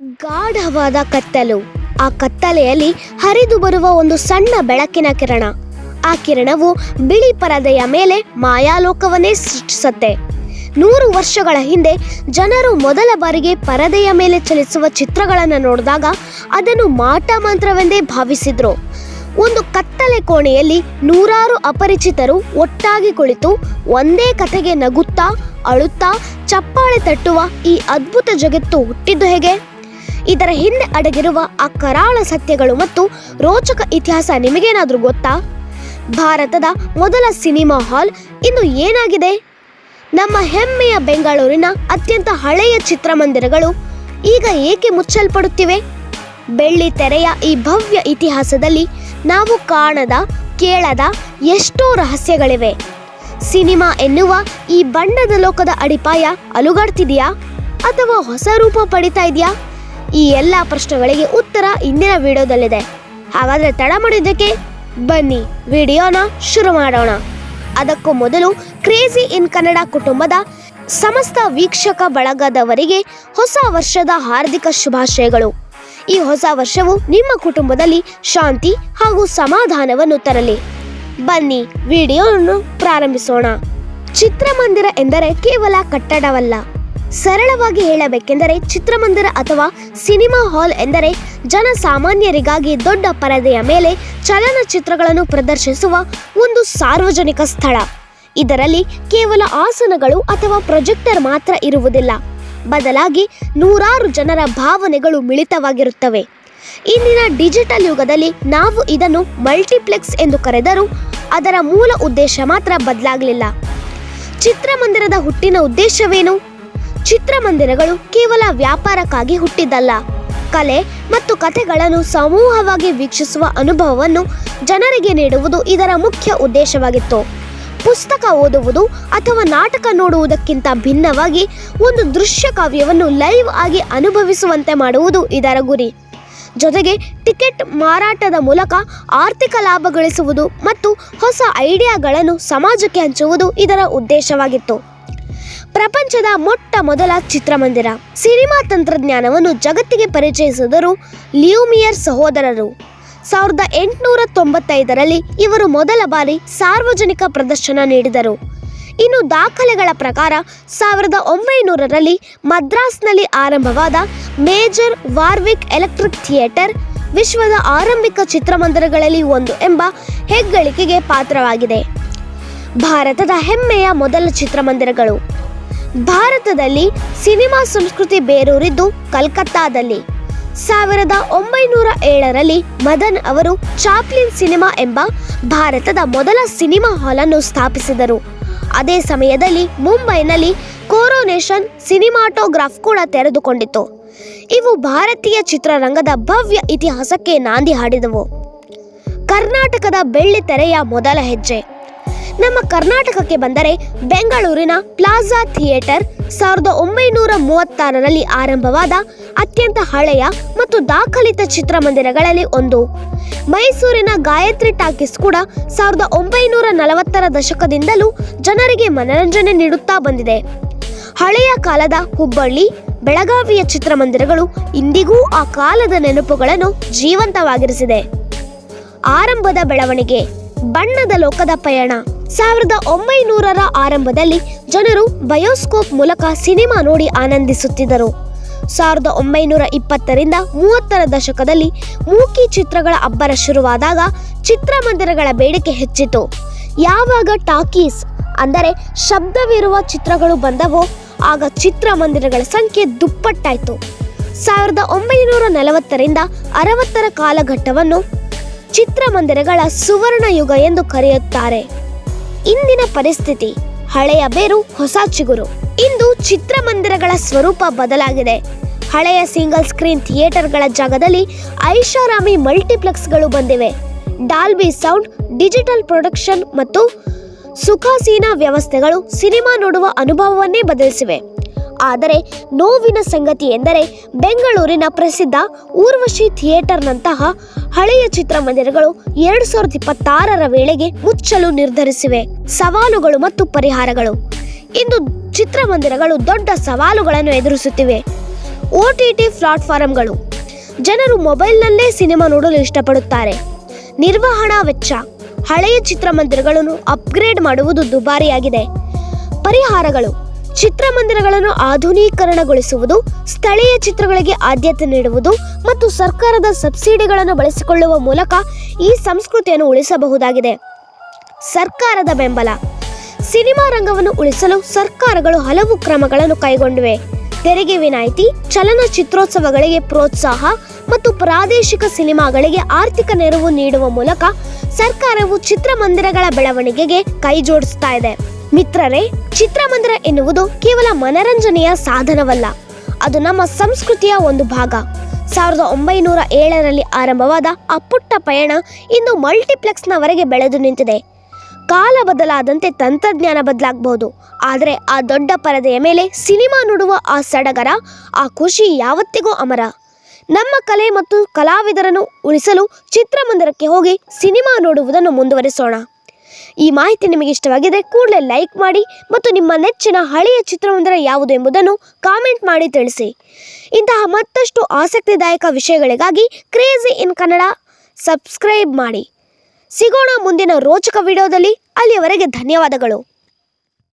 ಗಾಢವಾದ ಕತ್ತಲು. ಆ ಕತ್ತಲೆಯಲ್ಲಿ ಹರಿದು ಬರುವ ಒಂದು ಸಣ್ಣ ಬೆಳಕಿನ ಕಿರಣ. ಆ ಕಿರಣವು ಬಿಳಿ ಪರದೆಯ ಮೇಲೆ ಮಾಯಾಲೋಕವನ್ನೇ ಸೃಷ್ಟಿಸುತ್ತೆ. ನೂರು ವರ್ಷಗಳ ಹಿಂದೆ ಜನರು ಮೊದಲ ಬಾರಿಗೆ ಪರದೆಯ ಮೇಲೆ ಚಲಿಸುವ ಚಿತ್ರಗಳನ್ನು ನೋಡಿದಾಗ ಅದನ್ನು ಮಾಟ ಮಂತ್ರವೆಂದೇ ಭಾವಿಸಿದ್ರು. ಒಂದು ಕತ್ತಲೆ ಕೋಣೆಯಲ್ಲಿ ನೂರಾರು ಅಪರಿಚಿತರು ಒಟ್ಟಾಗಿ ಕುಳಿತು ಒಂದೇ ಕಥೆಗೆ ನಗುತ್ತಾ, ಅಳುತ್ತಾ, ಚಪ್ಪಾಳೆ ತಟ್ಟುವ ಈ ಅದ್ಭುತ ಜಗತ್ತು ಹುಟ್ಟಿದ್ದು ಹೇಗೆ? ಇದರ ಹಿಂದೆ ಅಡಗಿರುವ ಆ ಕರಾಳ ಸತ್ಯಗಳು ಮತ್ತು ರೋಚಕ ಇತಿಹಾಸ ನಿಮಗೇನಾದರೂ ಗೊತ್ತಾ? ಭಾರತದ ಮೊದಲ ಸಿನಿಮಾ ಹಾಲ್ ಇನ್ನು ಏನಾಗಿದೆ? ನಮ್ಮ ಹೆಮ್ಮೆಯ ಬೆಂಗಳೂರಿನ ಅತ್ಯಂತ ಹಳೆಯ ಚಿತ್ರಮಂದಿರಗಳು ಈಗ ಏಕೆ ಮುಚ್ಚಲ್ಪಡುತ್ತಿವೆ? ಬೆಳ್ಳಿ ತೆರೆಯ ಈ ಭವ್ಯ ಇತಿಹಾಸದಲ್ಲಿ ನಾವು ಕಾಣದ, ಕೇಳದ ಎಷ್ಟೋ ರಹಸ್ಯಗಳಿವೆ. ಸಿನಿಮಾ ಎನ್ನುವ ಈ ಬಣ್ಣದ ಲೋಕದ ಅಡಿಪಾಯ ಅಲುಗಾಡ್ತಿದೆಯಾ? ಅಥವಾ ಹೊಸ ರೂಪ ಪಡಿತಾ ಇದೆಯಾ? ಈ ಎಲ್ಲ ಪ್ರಶ್ನೆಗಳಿಗೆ ಉತ್ತರ ಇಂದಿನ ವಿಡಿಯೋದಲ್ಲಿದೆ. ಹಾಗಾದ್ರೆ ತಡ ಮಾಡಿದ್ದಕ್ಕೆ ಬನ್ನಿ, ವಿಡಿಯೋನ ಶುರು ಮಾಡೋಣ. ಅದಕ್ಕೂ ಮೊದಲು ಕ್ರೇಜಿ ಇನ್ ಕನ್ನಡ ಕುಟುಂಬದ ಸಮಸ್ತ ವೀಕ್ಷಕ ಬಳಗದವರಿಗೆ ಹೊಸ ವರ್ಷದ ಹಾರ್ದಿಕ ಶುಭಾಶಯಗಳು. ಈ ಹೊಸ ವರ್ಷವು ನಿಮ್ಮ ಕುಟುಂಬದಲ್ಲಿ ಶಾಂತಿ ಹಾಗೂ ಸಮಾಧಾನವನ್ನು ತರಲಿ. ಬನ್ನಿ, ವಿಡಿಯೋವನ್ನು ಪ್ರಾರಂಭಿಸೋಣ. ಚಿತ್ರಮಂದಿರ ಎಂದರೆ ಕೇವಲ ಕಟ್ಟಡವಲ್ಲ. ಸರಳವಾಗಿ ಹೇಳಬೇಕೆಂದರೆ ಚಿತ್ರಮಂದಿರ ಅಥವಾ ಸಿನಿಮಾ ಹಾಲ್ ಎಂದರೆ ಜನಸಾಮಾನ್ಯರಿಗಾಗಿ ದೊಡ್ಡ ಪರದೆಯ ಮೇಲೆ ಚಲನಚಿತ್ರಗಳನ್ನು ಪ್ರದರ್ಶಿಸುವ ಒಂದು ಸಾರ್ವಜನಿಕ ಸ್ಥಳ. ಇದರಲ್ಲಿ ಕೇವಲ ಆಸನಗಳು ಅಥವಾ ಪ್ರೊಜೆಕ್ಟರ್ ಮಾತ್ರ ಇರುವುದಿಲ್ಲ. ಬದಲಾಗಿ ನೂರಾರು ಜನರ ಭಾವನೆಗಳು ಮಿಳಿತವಾಗಿರುತ್ತವೆ. ಇಂದಿನ ಡಿಜಿಟಲ್ ಯುಗದಲ್ಲಿ ನಾವು ಇದನ್ನು ಮಲ್ಟಿಪ್ಲೆಕ್ಸ್ ಎಂದು ಕರೆದರೂ ಅದರ ಮೂಲ ಉದ್ದೇಶ ಮಾತ್ರ ಬದಲಾಗಲಿಲ್ಲ. ಚಿತ್ರಮಂದಿರದ ಹುಟ್ಟಿನ ಉದ್ದೇಶವೇನು? ಚಿತ್ರಮಂದಿರಗಳು ಕೇವಲ ವ್ಯಾಪಾರಕ್ಕಾಗಿ ಹುಟ್ಟಿದ್ದಲ್ಲ. ಕಲೆ ಮತ್ತು ಕಥೆಗಳನ್ನು ಸಮೂಹವಾಗಿ ವೀಕ್ಷಿಸುವ ಅನುಭವವನ್ನು ಜನರಿಗೆ ನೀಡುವುದು ಇದರ ಮುಖ್ಯ ಉದ್ದೇಶವಾಗಿತ್ತು. ಪುಸ್ತಕ ಓದುವುದು ಅಥವಾ ನಾಟಕ ನೋಡುವುದಕ್ಕಿಂತ ಭಿನ್ನವಾಗಿ ಒಂದು ದೃಶ್ಯ ಕಾವ್ಯವನ್ನು ಲೈವ್ ಆಗಿ ಅನುಭವಿಸುವಂತೆ ಮಾಡುವುದು ಇದರ ಗುರಿ. ಜೊತೆಗೆ ಟಿಕೆಟ್ ಮಾರಾಟದ ಮೂಲಕ ಆರ್ಥಿಕ ಲಾಭ ಗಳಿಸುವುದು ಮತ್ತು ಹೊಸ ಐಡಿಯಾಗಳನ್ನು ಸಮಾಜಕ್ಕೆ ಹಂಚುವುದು ಇದರ ಉದ್ದೇಶವಾಗಿತ್ತು. ಪ್ರಪಂಚದ ಮೊಟ್ಟ ಮೊದಲ ಚಿತ್ರಮಂದಿರ. ಸಿನಿಮಾ ತಂತ್ರಜ್ಞಾನವನ್ನು ಜಗತ್ತಿಗೆ ಪರಿಚಯಿಸಿದರು ಲಿಯೂಮಿಯರ್ ಸಹೋದರರು. ಸಾವಿರದ ಎಂಟುನೂರ ತೊಂಬತ್ತೈದರಲ್ಲಿ ಇವರು ಮೊದಲ ಬಾರಿ ಸಾರ್ವಜನಿಕ ಪ್ರದರ್ಶನ ನೀಡಿದರು. ಇನ್ನು ದಾಖಲೆಗಳ ಪ್ರಕಾರ ಸಾವಿರದ ಒಂಬೈನೂರರಲ್ಲಿ ಮದ್ರಾಸ್ನಲ್ಲಿ ಆರಂಭವಾದ ಮೇಜರ್ ವಾರ್ವಿಕ್ ಎಲೆಕ್ಟ್ರಿಕ್ ಥಿಯೇಟರ್ ವಿಶ್ವದ ಆರಂಭಿಕ ಚಿತ್ರಮಂದಿರಗಳಲ್ಲಿ ಒಂದು ಎಂಬ ಹೆಗ್ಗಳಿಕೆಗೆ ಪಾತ್ರವಾಗಿದೆ. ಭಾರತದ ಹೆಮ್ಮೆಯ ಮೊದಲ ಚಿತ್ರಮಂದಿರಗಳು. ಭಾರತದಲ್ಲಿ ಸಿನಿಮಾ ಸಂಸ್ಕೃತಿ ಬೇರೂರಿದ್ದು ಕಲ್ಕತ್ತಾದಲ್ಲಿ. ಸಾವಿರದ ಒಂಬೈನೂರ ಏಳರಲ್ಲಿ ಮದನ್ ಅವರು ಚಾಪ್ಲಿನ್ ಸಿನಿಮಾ ಎಂಬ ಭಾರತದ ಮೊದಲ ಸಿನಿಮಾ ಹಾಲನ್ನು ಸ್ಥಾಪಿಸಿದರು. ಅದೇ ಸಮಯದಲ್ಲಿ ಮುಂಬೈನಲ್ಲಿ ಕೋರೋನೇಷನ್ ಸಿನಿಮಾಟೋಗ್ರಾಫ್ ಕೂಡ ತೆರೆದುಕೊಂಡಿತು ಇವು ಭಾರತೀಯ ಚಿತ್ರರಂಗದ ಭವ್ಯ ಇತಿಹಾಸಕ್ಕೆ ನಾಂದಿ ಹಾಡಿದವು. ಕರ್ನಾಟಕದ ಬೆಳ್ಳಿ ತೆರೆಯ ಮೊದಲ ಹೆಜ್ಜೆ. ನಮ್ಮ ಕರ್ನಾಟಕಕ್ಕೆ ಬಂದರೆ ಬೆಂಗಳೂರಿನ ಪ್ಲಾಜಾ ಥಿಯೇಟರ್ ಸಾವಿರದ ಒಂಬೈನೂರ ಮೂವತ್ತಾರರಲ್ಲಿ ಆರಂಭವಾದ ಅತ್ಯಂತ ಹಳೆಯ ಮತ್ತು ದಾಖಲಿತ ಚಿತ್ರಮಂದಿರಗಳಲ್ಲಿ ಒಂದು. ಮೈಸೂರಿನ ಗಾಯತ್ರಿ ಟಾಕೀಸ್ ಕೂಡ ಸಾವಿರದ ಒಂಬೈನೂರ ನಲವತ್ತರ ದಶಕದಿಂದಲೂ ಜನರಿಗೆ ಮನರಂಜನೆ ನೀಡುತ್ತಾ ಬಂದಿದೆ. ಹಳೆಯ ಕಾಲದ ಹುಬ್ಬಳ್ಳಿ, ಬೆಳಗಾವಿಯ ಚಿತ್ರಮಂದಿರಗಳು ಇಂದಿಗೂ ಆ ಕಾಲದ ನೆನಪುಗಳನ್ನು ಜೀವಂತವಾಗಿರಿಸಿದೆ. ಆರಂಭದ ಬೆಳವಣಿಗೆ, ಬಣ್ಣದ ಲೋಕದ ಪಯಣ. ಸಾವಿರದ ಒಂಬೈನೂರರ ಆರಂಭದಲ್ಲಿ ಜನರು ಬಯೋಸ್ಕೋಪ್ ಮೂಲಕ ಸಿನಿಮಾ ನೋಡಿ ಆನಂದಿಸುತ್ತಿದ್ದರು. ಸಾವಿರದ ಒಂಬೈನೂರ ಇಪ್ಪತ್ತರಿಂದ ಮೂವತ್ತರ ದಶಕದಲ್ಲಿ ಮೂಕಿ ಚಿತ್ರಗಳ ಅಬ್ಬರ ಶುರುವಾದಾಗ ಚಿತ್ರಮಂದಿರಗಳ ಬೇಡಿಕೆ ಹೆಚ್ಚಿತು ಯಾವಾಗ ಟಾಕೀಸ್ ಅಂದರೆ ಶಬ್ದವಿರುವ ಚಿತ್ರಗಳು ಬಂದವೋ ಆಗ ಚಿತ್ರಮಂದಿರಗಳ ಸಂಖ್ಯೆ ದುಪ್ಪಟ್ಟಾಯಿತು. ಸಾವಿರದ ಒಂಬೈನೂರ ನಲವತ್ತರಿಂದ ಅರವತ್ತರ ಕಾಲಘಟ್ಟವನ್ನು ಚಿತ್ರಮಂದಿರಗಳ ಸುವರ್ಣ ಯುಗ ಎಂದು ಕರೆಯುತ್ತಾರೆ. ಇಂದಿನ ಪರಿಸ್ಥಿತಿ. ಹಳೆಯ ಬೇರು ಹೊಸ ಚಿಗುರು. ಇಂದು ಚಿತ್ರಮಂದಿರಗಳ ಸ್ವರೂಪ ಬದಲಾಗಿದೆ. ಹಳೆಯ ಸಿಂಗಲ್ ಸ್ಕ್ರೀನ್ ಥಿಯೇಟರ್ಗಳ ಜಾಗದಲ್ಲಿ ಐಷಾರಾಮಿ ಮಲ್ಟಿಪ್ಲೆಕ್ಸ್ಗಳು ಬಂದಿವೆ. ಡಾಲ್ಬಿ ಸೌಂಡ್ ಡಿಜಿಟಲ್ ಪ್ರೊಡಕ್ಷನ್ ಮತ್ತು ಸುಖಾಸೀನ ವ್ಯವಸ್ಥೆಗಳು ಸಿನಿಮಾ ನೋಡುವ ಅನುಭವವನ್ನೇ ಬದಲಿಸಿವೆ. ಆದರೆ ನೋವಿನ ಸಂಗತಿ ಎಂದರೆ ಬೆಂಗಳೂರಿನ ಪ್ರಸಿದ್ಧ ಊರ್ವಶಿ ಥಿಯೇಟರ್ನಂತಹ ಹಳೆಯ ಚಿತ್ರಮಂದಿರಗಳು ಎರಡು ಸಾವಿರದ ಇಪ್ಪತ್ತಾರರ ವೇಳೆಗೆ ಮುಚ್ಚಲು ನಿರ್ಧರಿಸಿವೆ. ಸವಾಲುಗಳು ಮತ್ತು ಪರಿಹಾರಗಳು. ಇಂದು ಚಿತ್ರಮಂದಿರಗಳು ದೊಡ್ಡ ಸವಾಲುಗಳನ್ನು ಎದುರಿಸುತ್ತಿವೆ. ಒ ಟಿ ಟಿ ಪ್ಲಾಟ್ಫಾರಂಗಳು. ಜನರು ಮೊಬೈಲ್ನಲ್ಲೇ ಸಿನಿಮಾ ನೋಡಲು ಇಷ್ಟಪಡುತ್ತಾರೆ. ನಿರ್ವಹಣಾ ವೆಚ್ಚ. ಹಳೆಯ ಚಿತ್ರಮಂದಿರಗಳನ್ನು ಅಪ್ಗ್ರೇಡ್ ಮಾಡುವುದು ದುಬಾರಿಯಾಗಿದೆ. ಪರಿಹಾರಗಳು. ಚಿತ್ರಮಂದಿರಗಳನ್ನು ಆಧುನೀಕರಣಗೊಳಿಸುವುದು, ಸ್ಥಳೀಯ ಚಿತ್ರಗಳಿಗೆ ಆದ್ಯತೆ ನೀಡುವುದು ಮತ್ತು ಸರ್ಕಾರದ ಸಬ್ಸಿಡಿಗಳನ್ನು ಬಳಸಿಕೊಳ್ಳುವ ಮೂಲಕ ಈ ಸಂಸ್ಕೃತಿಯನ್ನು ಉಳಿಸಬಹುದಾಗಿದೆ. ಸರ್ಕಾರದ ಬೆಂಬಲ. ಸಿನಿಮಾ ರಂಗವನ್ನು ಉಳಿಸಲು ಸರ್ಕಾರಗಳು ಹಲವು ಕ್ರಮಗಳನ್ನು ಕೈಗೊಂಡಿವೆ. ತೆರಿಗೆ ವಿನಾಯಿತಿ, ಚಲನಚಿತ್ರೋತ್ಸವಗಳಿಗೆ ಪ್ರೋತ್ಸಾಹ ಮತ್ತು ಪ್ರಾದೇಶಿಕ ಸಿನಿಮಾಗಳಿಗೆ ಆರ್ಥಿಕ ನೆರವು ನೀಡುವ ಮೂಲಕ ಸರ್ಕಾರವು ಚಿತ್ರಮಂದಿರಗಳ ಬೆಳವಣಿಗೆಗೆ ಕೈಜೋಡಿಸ್ತಾ ಇದೆ. ಮಿತ್ರರೇ, ಚಿತ್ರಮಂದಿರ ಎನ್ನುವುದು ಕೇವಲ ಮನರಂಜನೆಯ ಸಾಧನವಲ್ಲ. ಅದು ನಮ್ಮ ಸಂಸ್ಕೃತಿಯ ಒಂದು ಭಾಗ. ಸಾವಿರದ ಒಂಬೈನೂರ ಏಳರಲ್ಲಿ ಆರಂಭವಾದ ಆ ಪುಟ್ಟ ಪಯಣ ಇಂದು ಮಲ್ಟಿಪ್ಲೆಕ್ಸ್ನವರೆಗೆ ಬೆಳೆದು ನಿಂತಿದೆ. ಕಾಲ ಬದಲಾದಂತೆ ತಂತ್ರಜ್ಞಾನ ಬದಲಾಗಬಹುದು. ಆದರೆ ಆ ದೊಡ್ಡ ಪರದೆಯ ಮೇಲೆ ಸಿನಿಮಾ ನೋಡುವ ಆ ಸಡಗರ, ಆ ಖುಷಿ ಯಾವತ್ತಿಗೂ ಅಮರ. ನಮ್ಮ ಕಲೆ ಮತ್ತು ಕಲಾವಿದರನ್ನು ಉಳಿಸಲು ಚಿತ್ರಮಂದಿರಕ್ಕೆ ಹೋಗಿ ಸಿನಿಮಾ ನೋಡುವುದನ್ನು ಮುಂದುವರಿಸೋಣ. ಈ ಮಾಹಿತಿ ನಿಮಗೆ ಇಷ್ಟವಾಗಿದೆ, ಕೂಡಲೇ ಲೈಕ್ ಮಾಡಿ ಮತ್ತು ನಿಮ್ಮ ನೆಚ್ಚಿನ ಹಳೆಯ ಚಿತ್ರಮಂದಿರ ಯಾವುದು ಎಂಬುದನ್ನು ಕಾಮೆಂಟ್ ಮಾಡಿ ತಿಳಿಸಿ. ಇಂತಹ ಮತ್ತಷ್ಟು ಆಸಕ್ತಿದಾಯಕ ವಿಷಯಗಳಿಗಾಗಿ ಕ್ರೇಜಿ ಇನ್ ಕನ್ನಡ ಸಬ್ಸ್ಕ್ರೈಬ್ ಮಾಡಿ. ಸಿಗೋಣ ಮುಂದಿನ ರೋಚಕ ವಿಡಿಯೋದಲ್ಲಿ, ಅಲ್ಲಿಯವರೆಗೆ ಧನ್ಯವಾದಗಳು.